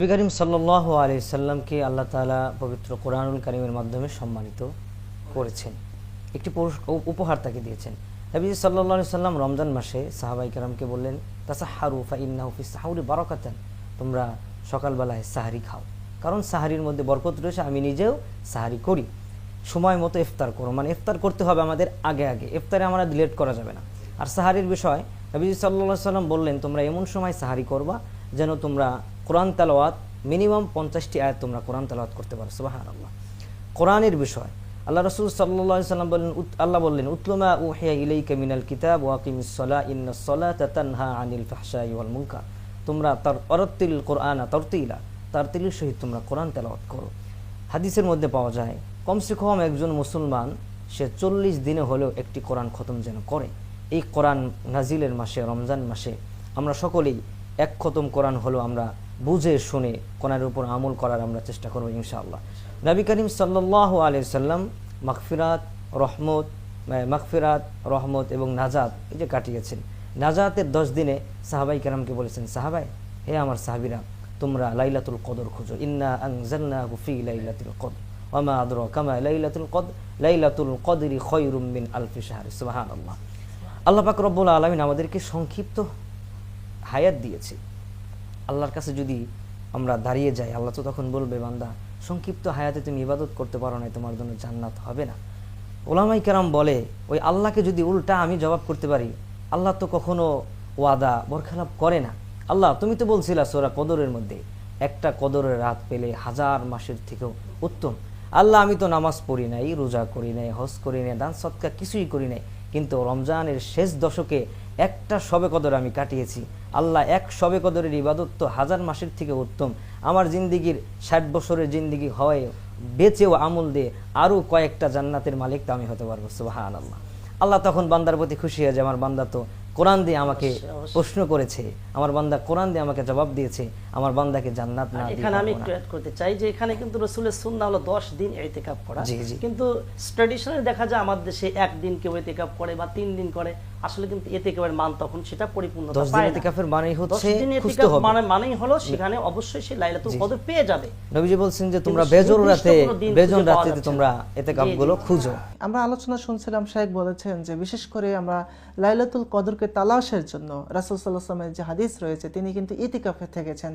নবী করিম আলি সাল্লামকে আল্লাহ তালা পবিত্র কোরআনুল কারিমের মাধ্যমে সম্মানিত করেছেন। একটি উপহার তাকে দিয়েছেন। নবী সাল্লাহ সাল্লাম রমজান মাসে সাহাবাই কারামকে বললেন তাসা হারু ফা ইন্না হুফি সাহাউরি বারকাতান। তোমরা সকালবেলায় সাহারি খাও। কারণ সাহারির মধ্যে বরকত রয়েছে, আমি নিজেও সাহারি করি। সময় মতো ইফতার করো। মানে ইফতার করতে হবে আমাদের আগে আগে। ইফতারে আমরা লেট করা যাবে না। আর সাহারির বিষয়, নবী সাল্লাহ সাল্লাম বললেন, তোমরা এমন সময় সাহারি করবা যেন তোমরা কোরআন তালাওয়াত মিনিমাম পঞ্চাশটি আয়াত তোমরা কোরআন তালাওয়াত করতে পারো সুবাহান আল্লাহ কোরআনের বিষয়, আল্লাহ রসুল সাল্লাহ সাল্লাম বললেন আল্লাহ বললেন উতলমা উহিয়া ইলাইকা মিনাল কিতাব ওয়াকিমিস সলা ইন্না সলাতা তানহা আনিল ফাহশাই ওয়াল মুনকার। তোমরা তার অরত্তিল কোরআনা, তরতিলা তার তিলির সহিত তোমরা কোরআন তেলাওয়াত করো। হাদিসের মধ্যে পাওয়া যায়, কমসে কম একজন মুসলমান, সে চল্লিশ দিনে হলেও একটি কোরআন খতম যেন করে। এই কোরআন নাজিলের মাসে, রমজান মাসে আমরা সকলেই এক খতম কোরআন হলো আমরা বুঝে শুনে কোরআনের উপর আমল করার আমরা চেষ্টা করব ইনশাআল্লাহ। নবী করিম সাল্লাহ আলিয়া সাল্লাম মাগফিরাত রহমত আহ, মাগফিরাত রহমত এবং নাজাত এই যে কাটিয়েছেন। নাজাতের দশ দিনে সাহাবাই কেরামকে বলেছেন সাহাবাই হে আমার সাহাবিরা তোমরা লাইলাতুল কদর খুঁজো। ইন্না আনজালনাহু ফি লাইলাতুল কদর। ওমা আদরা কামা লাইলাতুল কদর। লাইলাতুল আলফি আল্লাহ পাক রব্বুল আলামিন আমাদেরকে সংক্ষিপ্ত হায়াত দিয়েছে। আল্লাহর কাছে যদি আমরা দাঁড়িয়ে যাই, আল্লাহ তো তখন বলবে, বান্দা, সংক্ষিপ্ত হায়াতে তুমি ইবাদত করতে পারো না তোমার জন্য জান্নাত হবে না। ওলামাই কেরাম বলে, ওই আল্লাহকে যদি উল্টা আমি জবাব করতে পারি, আল্লাহ তো কখনো ওয়াদা, বরখেলাপ করে না। আল্লাহ, তুমি তো বলছিলা সোরা কদরের মধ্যে, একটা কদরের রাত পেলে হাজার মাসের থেকেও উত্তম। আল্লাহ, আমি তো নামাজ পড়ি নাই, রোজা করি নাই, হজ করি নাই, দান সৎকা কিছুই করি নাই, কিন্তু রমজানের শেষ দশকে একটা শবে কদর আমি কাটিয়েছি। আল্লাহ এক শবে কদরের ইবাদত তো হাজার মাসের থেকে উত্তম। আমার জিন্দিগির ষাট বছরের জিন্দিগি হয় বেঁচেও আমল দিয়ে আরও কয়েকটা জান্নাতের মালিক তো আমি হতে পারব সুবাহান আল্লাহ আল্লাহ তখন বান্দার প্রতি খুশি হয়ে যে আমার বান্দা তো কোরআন দিয়ে আমাকে প্রশ্ন করেছে আমার বান্দা কোরআন দিয়ে আমাকে জবাব দিয়েছে আমার বান্দাকে জান্নাত না এখানে আমি একটু অ্যাড করতে চাই যে এখানে কিন্তু রসুলের সুন্না হলো দশ দিন এতেকাপ করা। জি, জি। কিন্তু ট্রেডিশনালি দেখা যায় আমাদের দেশে একদিন কেউ এতেকাপ করে বা তিন দিন করে আসলে কিন্তু এতেকাপের মান তখন সেটা পরিপূর্ণ দশ দিন এতেকাফের মানেই হচ্ছে খুঁজতে হবে। মানে মানেই হলো সেখানে অবশ্যই সে লাইলাতুল কদর পেয়ে যাবে। নবীজি বলছেন যে তোমরা বেজর রাতে বেজন রাতে তোমরা কাপগুলো খুঁজো। আমরা আলোচনা শুনছিলাম শাহেক বলেছেন যে বিশেষ করে আমরা লাইলাতুল কদরকে তালাশের জন্য রাসুল সাল্লাহ আসলামের যে হাদিস রয়েছে তিনি কিন্তু ইতিকাফে থেকেছেন।